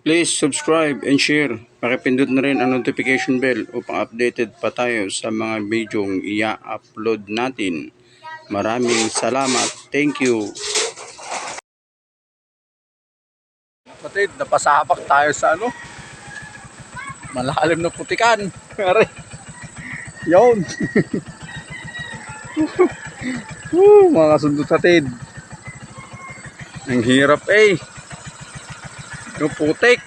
Please subscribe and share. Pakipindot na rin ang notification bell upang updated pa tayo sa mga bidyong i-upload natin. Maraming salamat. Thank you. Kapatid, napasapak tayo sa ano? Malalim na putikan. Pare. Yun. Woo, mga sundot hatid. Ang hirap eh. Yung putik.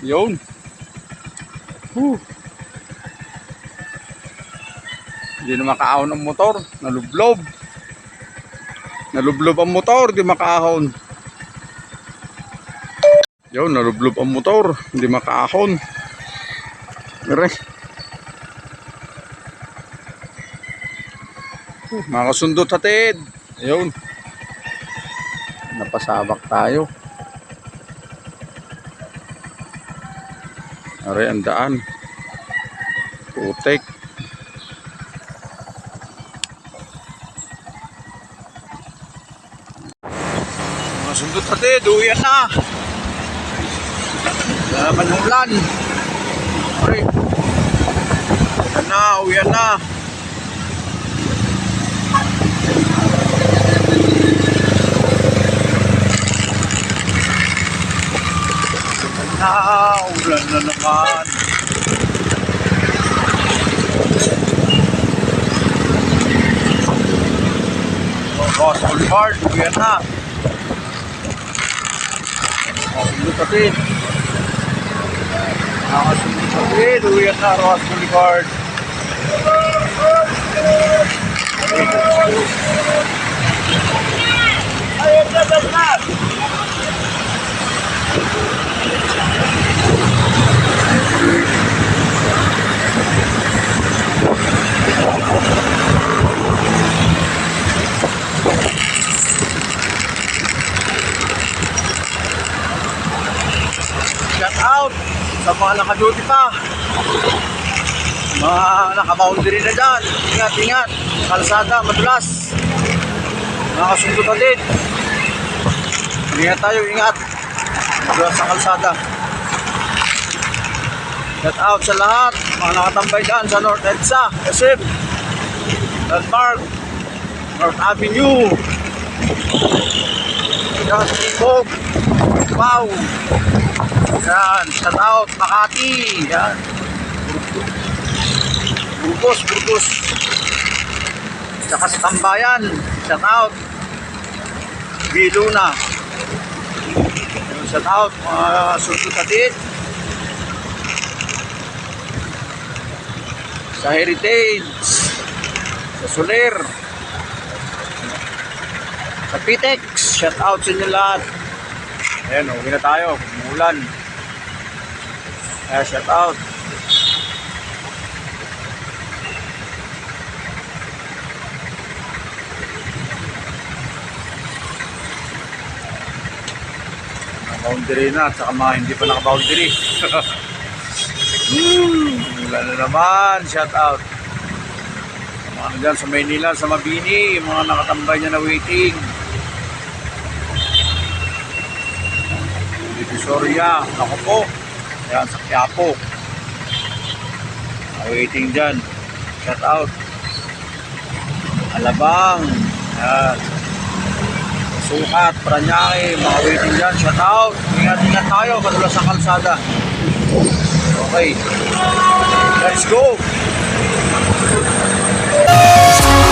Yun. Woo. Hindi na makaahon ang motor. Nalublob. Nalublob ang motor. Di makaahon. Yun, nalublob ang motor. Hindi makaahon. Mere. Mga kasundot hatid. Ayun. Napasabak tayo. Are, ang daan. Putek. Mga sundot hatid, uwian na. Laban ng ulan. Pre. Uwian na, uwian na. Na, ulan na naman. Ross Boulevard, uwian na. Oh, lupatin. Nakasunod sa bed, uwian na, Ross Boulevard. Shout out sa mga naka-duty pa. Mga naka-boundary na dyan. Ingat, ingat. Kalsada, madulas. Mga kasundot natin. Ingat tayo, ingat. Madulas sa kalsada. Shout out sa lahat. Mga nakatambay dyan sa North EDSA, SM, Landmark, North Avenue. Yan, Ibog. Wow. Yan, shout out Makati. Yan. Burgos, Burgos. Tsaka sa Tambayan, shout out. Viluna. Yan, Shout out mga sundot natin. Sa Heritage. Sa Soler. Sa Pitex, shout out sa inyo lahat. Ayan, uwi na tayo. Umulan. Kaya shout out. Boundary na, at saka mga hindi pa naka-boundary. Hmm, Wala na naman, shout out. Mga dyan sa Maynila, sa Mabini, yung mga nakatambay niya na waiting. Divisoria, ako po. Ayan, sa Quiapo. Waiting dyan. Shout out. Alabang. Ayan. Sukat, Paranaque, mga waiting dyan. Shout out. Ingat-ingat tayo, kadulas sa kalsada. Okay. Let's go. Bye.